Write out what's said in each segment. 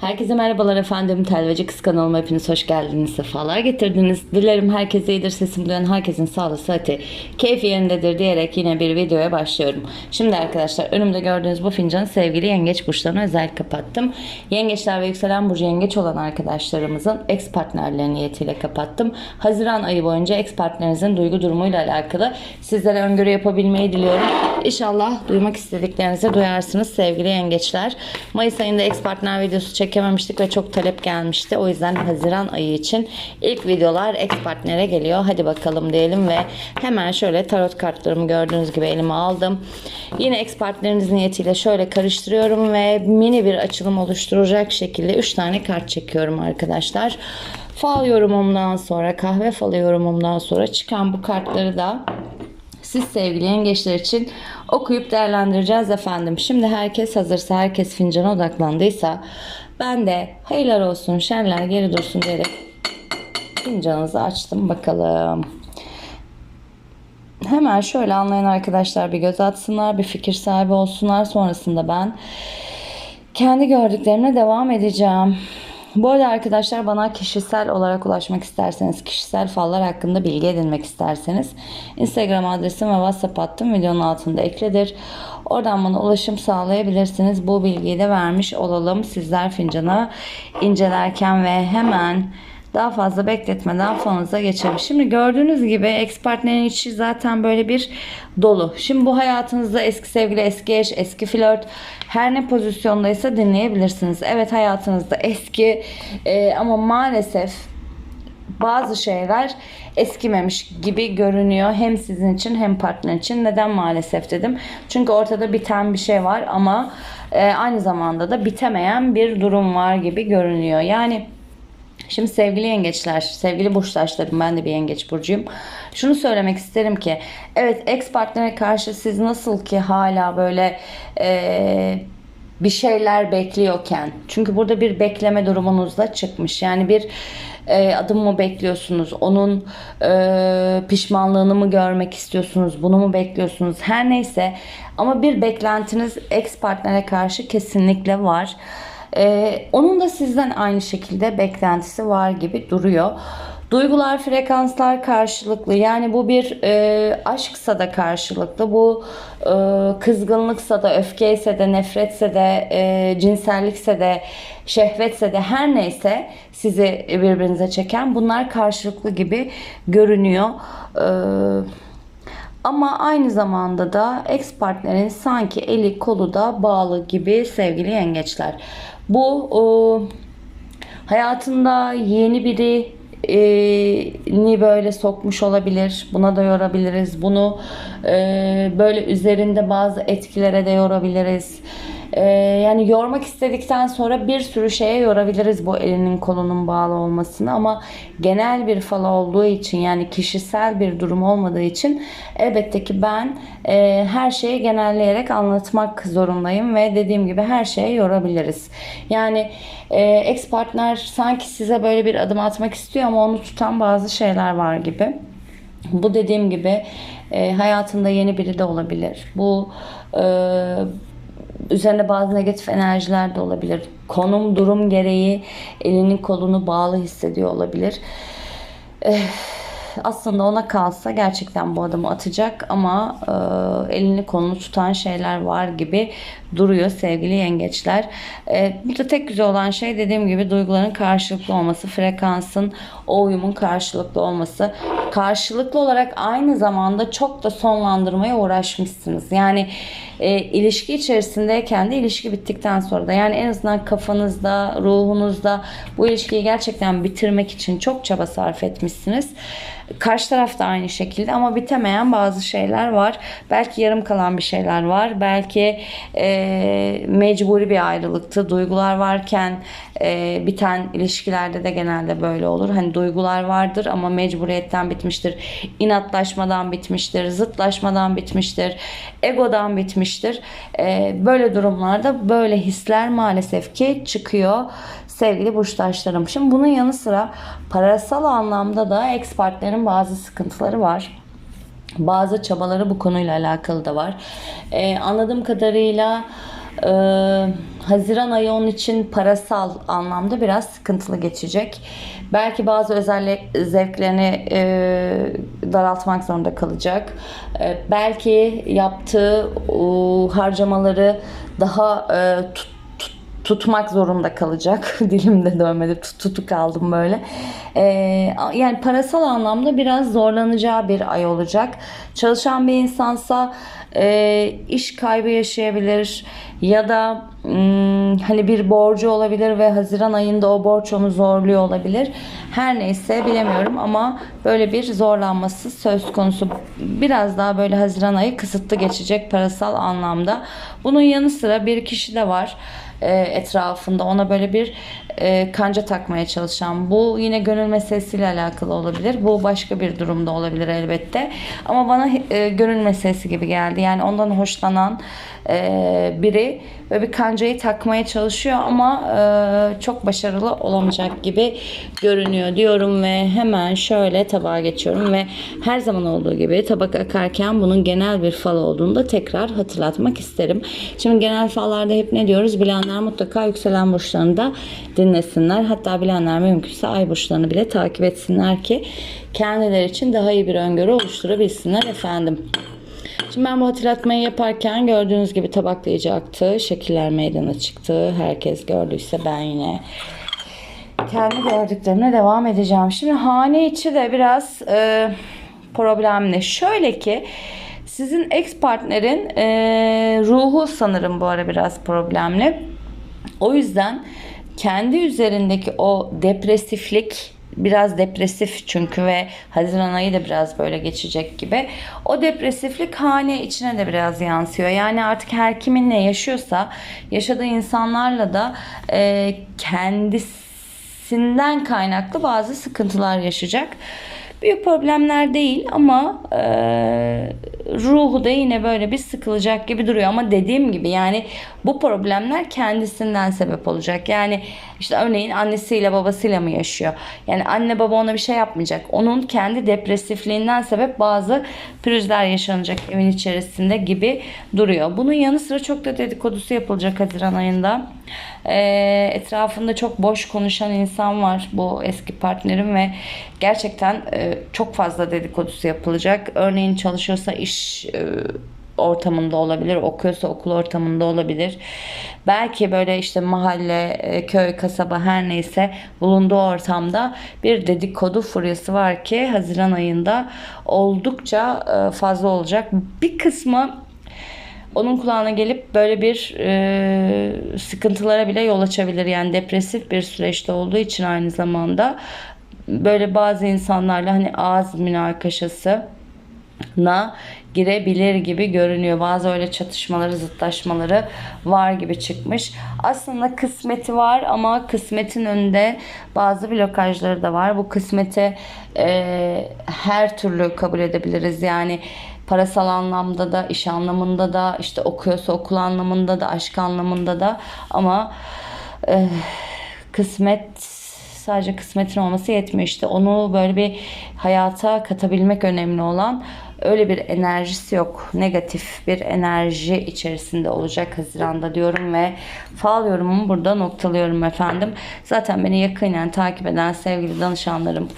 Herkese merhabalar efendim. Telveci Kız kanalıma hepiniz hoş geldiniz. Sefalar getirdiniz. Dilerim herkese iyidir. Sesim duyan herkesin sağlığı, sıhhati, keyfi yerindedir diyerek yine bir videoya başlıyorum. Şimdi arkadaşlar önümde gördüğünüz bu fincanı sevgili yengeç burçlarına özel kapattım. Yengeçler ve yükselen burcu yengeç olan arkadaşlarımızın ex partnerleri niyetiyle kapattım. Haziran ayı boyunca ex partnerinizin duygu durumuyla alakalı sizlere öngörü yapabilmeyi diliyorum. İnşallah duymak istediklerinizi duyarsınız sevgili yengeçler. Mayıs ayında ex partner videosu çekememiştik ve çok talep gelmişti. O yüzden Haziran ayı için ilk videolar ex partnere geliyor. Hadi bakalım diyelim ve hemen şöyle tarot kartlarımı gördüğünüz gibi elime aldım. Yine ex partneriniz niyetiyle şöyle karıştırıyorum ve mini bir açılım oluşturacak şekilde 3 tane kart çekiyorum arkadaşlar. Fal yorumumdan sonra kahve falı yorumumdan sonra çıkan bu kartları da siz sevgili yengeçler için okuyup değerlendireceğiz efendim. Şimdi herkes hazırsa, herkes fincana odaklandıysa ben de hayırlar olsun, şerler geri dursun diyerek fincanınızı açtım bakalım. Hemen şöyle anlayan arkadaşlar bir göz atsınlar, bir fikir sahibi olsunlar. Sonrasında ben kendi gördüklerimle devam edeceğim. Bu arada arkadaşlar bana kişisel olarak ulaşmak isterseniz, kişisel fallar hakkında bilgi edinmek isterseniz Instagram adresim ve WhatsApp hattım videonun altında ekledir. Oradan bana ulaşım sağlayabilirsiniz. Bu bilgiyi de vermiş olalım sizler fincana incelerken ve hemen daha fazla bekletmeden fanuza geçelim. Şimdi gördüğünüz gibi ex partnerin içi zaten böyle bir dolu. Şimdi bu hayatınızda eski sevgili, eski eş, eski flört her ne pozisyondaysa dinleyebilirsiniz. Evet hayatınızda eski e, ama maalesef bazı şeyler eskimemiş gibi görünüyor hem sizin için hem partner için. Neden maalesef dedim? Çünkü ortada biten bir şey var ama e, aynı zamanda da bitemeyen bir durum var gibi görünüyor. Yani Şimdi sevgili yengeçler, sevgili burçtaşlarım ben de bir yengeç burcuyum. Şunu söylemek isterim ki evet ex partnere karşı siz nasıl ki hala böyle e, bir şeyler bekliyorken çünkü burada bir bekleme durumunuzda çıkmış. Yani bir e, adım mı bekliyorsunuz? Onun e, pişmanlığını mı görmek istiyorsunuz? Bunu mu bekliyorsunuz? Her neyse ama bir beklentiniz ex partnere karşı kesinlikle var. Ee, onun da sizden aynı şekilde beklentisi var gibi duruyor. Duygular, frekanslar karşılıklı. Yani bu bir e, aşksa da karşılıklı. Bu e, kızgınlıksa da, öfkeyse de, nefretse de, e, cinsellikse de, şehvetse de her neyse sizi birbirinize çeken bunlar karşılıklı gibi görünüyor. Eee ama aynı zamanda da ex partnerin sanki eli kolu da bağlı gibi sevgili yengeçler. Bu o, hayatında yeni biri e, ni böyle sokmuş olabilir. Buna da yorabiliriz. Bunu e, böyle üzerinde bazı etkilere de yorabiliriz. E, yani yormak istedikten sonra bir sürü şeye yorabiliriz bu elinin kolunun bağlı olmasını ama genel bir fal olduğu için yani kişisel bir durum olmadığı için elbette ki ben e, her şeyi genelleyerek anlatmak zorundayım ve dediğim gibi her şeye yorabiliriz. Yani e, ex partner sanki size böyle bir adım atmak istiyor ama onu tutan bazı şeyler var gibi. Bu dediğim gibi e, hayatında yeni biri de olabilir. Bu e, üzerinde bazı negatif enerjiler de olabilir. Konum durum gereği elini kolunu bağlı hissediyor olabilir. Eh, aslında ona kalsa gerçekten bu adımı atacak ama e, elini kolunu tutan şeyler var gibi duruyor sevgili yengeçler. E, burada tek güzel olan şey dediğim gibi duyguların karşılıklı olması, frekansın, o uyumun karşılıklı olması. Karşılıklı olarak aynı zamanda çok da sonlandırmaya uğraşmışsınız. Yani e, ilişki içerisindeyken de ilişki bittikten sonra da yani en azından kafanızda, ruhunuzda bu ilişkiyi gerçekten bitirmek için çok çaba sarf etmişsiniz. Karşı taraf da aynı şekilde ama bitemeyen bazı şeyler var. Belki yarım kalan bir şeyler var. Belki e, mecburi bir ayrılıktı. Duygular varken e, biten ilişkilerde de genelde böyle olur. Hani duygular vardır ama mecburiyetten bitmiştir. İnatlaşmadan bitmiştir. Zıtlaşmadan bitmiştir. Egodan bitmiştir. E, böyle durumlarda böyle hisler maalesef ki çıkıyor sevgili burçtaşlarım. Şimdi bunun yanı sıra parasal anlamda da ex partnerin bazı sıkıntıları var. Bazı çabaları bu konuyla alakalı da var. Ee, anladığım kadarıyla Ee, Haziran ayı onun için parasal anlamda biraz sıkıntılı geçecek. Belki bazı özel zevklerini e, daraltmak zorunda kalacak. E, belki yaptığı e, harcamaları daha e, tut- tutmak zorunda kalacak. Dilimde dönmedi. Tut, tutu kaldım böyle. E, yani parasal anlamda biraz zorlanacağı bir ay olacak. Çalışan bir insansa e, iş kaybı yaşayabilir ya da hmm, hani bir borcu olabilir ve Haziran ayında o borç onu zorluyor olabilir. Her neyse bilemiyorum ama böyle bir zorlanması söz konusu. Biraz daha böyle Haziran ayı kısıtlı geçecek parasal anlamda. Bunun yanı sıra bir kişi de var etrafında. Ona böyle bir e, kanca takmaya çalışan. Bu yine gönül meselesiyle alakalı olabilir. Bu başka bir durumda olabilir elbette. Ama bana e, gönül meselesi gibi geldi. Yani ondan hoşlanan e, biri ve bir kancayı takmaya çalışıyor ama e, çok başarılı olamayacak gibi görünüyor diyorum ve hemen şöyle tabağa geçiyorum ve her zaman olduğu gibi tabak akarken bunun genel bir fal olduğunu da tekrar hatırlatmak isterim. Şimdi genel fallarda hep ne diyoruz? Bilenler mutlaka yükselen burçlarını da dinlesinler. Hatta bilenler mümkünse ay burçlarını bile takip etsinler ki kendileri için daha iyi bir öngörü oluşturabilsinler efendim. Şimdi ben bu hatırlatmayı yaparken gördüğünüz gibi tabakla iyice aktı. Şekiller meydana çıktı. Herkes gördüyse ben yine kendi gördüklerime devam edeceğim. Şimdi hane içi de biraz e, problemli. Şöyle ki sizin ex partnerin e, ruhu sanırım bu ara biraz problemli. O yüzden kendi üzerindeki o depresiflik biraz depresif çünkü ve Haziran ayı da biraz böyle geçecek gibi. O depresiflik hane içine de biraz yansıyor. Yani artık her kimin ne yaşıyorsa yaşadığı insanlarla da e, kendisinden kaynaklı bazı sıkıntılar yaşayacak. Büyük problemler değil ama e, ruhu da yine böyle bir sıkılacak gibi duruyor. Ama dediğim gibi yani bu problemler kendisinden sebep olacak. Yani işte örneğin annesiyle babasıyla mı yaşıyor? Yani anne baba ona bir şey yapmayacak. Onun kendi depresifliğinden sebep bazı pürüzler yaşanacak evin içerisinde gibi duruyor. Bunun yanı sıra çok da dedikodusu yapılacak Haziran ayında. E, etrafında çok boş konuşan insan var bu eski partnerim ve gerçekten e, çok fazla dedikodusu yapılacak. Örneğin çalışıyorsa iş e, ortamında olabilir, okuyorsa okul ortamında olabilir. Belki böyle işte mahalle, e, köy, kasaba her neyse bulunduğu ortamda bir dedikodu furyası var ki Haziran ayında oldukça e, fazla olacak. Bir kısmı onun kulağına gelip böyle bir e, sıkıntılara bile yol açabilir. Yani depresif bir süreçte olduğu için aynı zamanda böyle bazı insanlarla hani ağız münakaşası na girebilir gibi görünüyor. Bazı öyle çatışmaları, zıtlaşmaları var gibi çıkmış. Aslında kısmeti var ama kısmetin önünde bazı blokajları da var. Bu kısmeti e, her türlü kabul edebiliriz. Yani parasal anlamda da, iş anlamında da, işte okuyorsa okul anlamında da, aşk anlamında da ama e, kısmet sadece kısmetin olması yetmiyor işte onu böyle bir hayata katabilmek önemli olan öyle bir enerjisi yok. Negatif bir enerji içerisinde olacak Haziran'da diyorum ve fal yorumumu burada noktalıyorum efendim. Zaten beni yakinen takip eden sevgili danışanlarım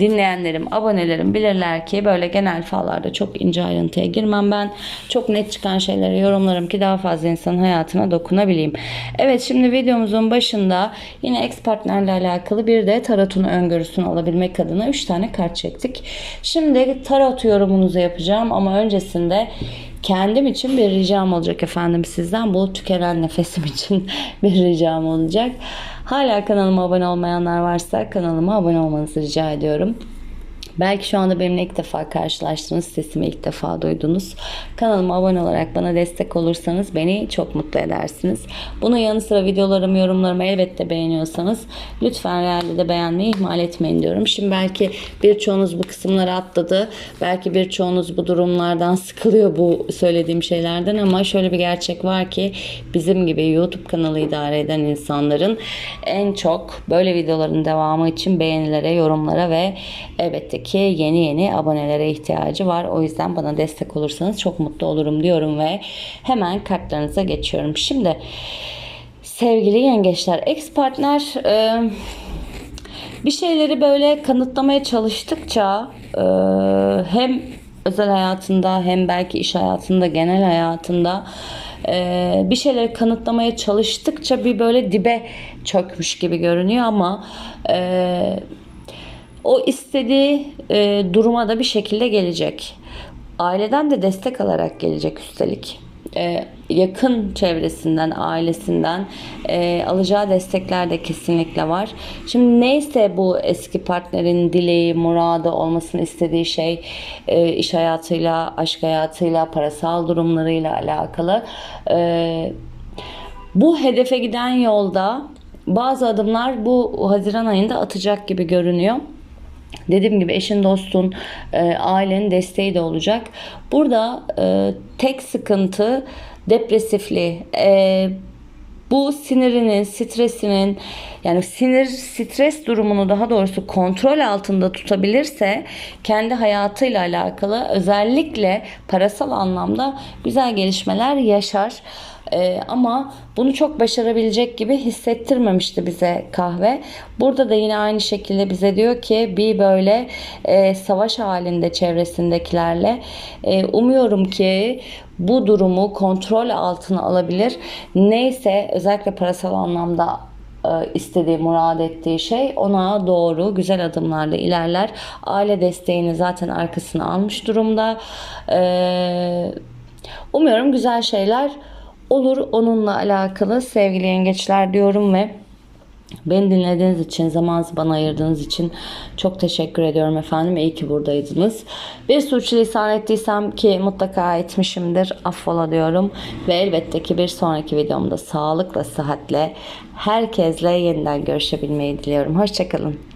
dinleyenlerim, abonelerim bilirler ki böyle genel fallarda çok ince ayrıntıya girmem ben. Çok net çıkan şeyleri yorumlarım ki daha fazla insanın hayatına dokunabileyim. Evet şimdi videomuzun başında yine ex partnerle alakalı bir de tarotun öngörüsünü alabilmek adına 3 tane kart çektik. Şimdi tarot yorumunuzu yapacağım ama öncesinde kendim için bir ricam olacak efendim sizden. Bu tükenen nefesim için bir ricam olacak. Hala kanalıma abone olmayanlar varsa kanalıma abone olmanızı rica ediyorum. Belki şu anda benimle ilk defa karşılaştınız, sesimi ilk defa duydunuz. Kanalıma abone olarak bana destek olursanız beni çok mutlu edersiniz. Bunun yanı sıra videolarımı, yorumlarımı elbette beğeniyorsanız lütfen realde de beğenmeyi ihmal etmeyin diyorum. Şimdi belki birçoğunuz bu kısımları atladı. Belki birçoğunuz bu durumlardan sıkılıyor bu söylediğim şeylerden ama şöyle bir gerçek var ki bizim gibi YouTube kanalı idare eden insanların en çok böyle videoların devamı için beğenilere, yorumlara ve elbette ki yeni yeni abonelere ihtiyacı var. O yüzden bana destek olursanız çok mutlu olurum diyorum ve hemen kartlarınıza geçiyorum. Şimdi sevgili yengeçler, ex partner e, bir şeyleri böyle kanıtlamaya çalıştıkça e, hem özel hayatında hem belki iş hayatında genel hayatında e, bir şeyleri kanıtlamaya çalıştıkça bir böyle dibe çökmüş gibi görünüyor ama e, o istediği e, duruma da bir şekilde gelecek. Aileden de destek alarak gelecek üstelik. E, yakın çevresinden, ailesinden e, alacağı destekler de kesinlikle var. Şimdi neyse bu eski partnerin dileği, muradı olmasını istediği şey e, iş hayatıyla, aşk hayatıyla, parasal durumlarıyla alakalı. E, bu hedefe giden yolda bazı adımlar bu Haziran ayında atacak gibi görünüyor. Dediğim gibi eşin, dostun, e, ailenin desteği de olacak. Burada e, tek sıkıntı depresifliği. E, bu sinirinin, stresinin yani sinir, stres durumunu daha doğrusu kontrol altında tutabilirse kendi hayatıyla alakalı özellikle parasal anlamda güzel gelişmeler yaşar. Ee, ama bunu çok başarabilecek gibi hissettirmemişti bize kahve. Burada da yine aynı şekilde bize diyor ki bir böyle e, savaş halinde çevresindekilerle e, umuyorum ki bu durumu kontrol altına alabilir. Neyse özellikle parasal anlamda e, istediği, murad ettiği şey ona doğru güzel adımlarla ilerler. Aile desteğini zaten arkasına almış durumda. Ee, umuyorum güzel şeyler olur onunla alakalı sevgili yengeçler diyorum ve Beni dinlediğiniz için, zamanınızı bana ayırdığınız için çok teşekkür ediyorum efendim. İyi ki buradaydınız. Bir sürçülisan ettiysem ki mutlaka etmişimdir. Affola diyorum. Ve elbette ki bir sonraki videomda sağlıkla, sıhhatle herkesle yeniden görüşebilmeyi diliyorum. Hoşçakalın.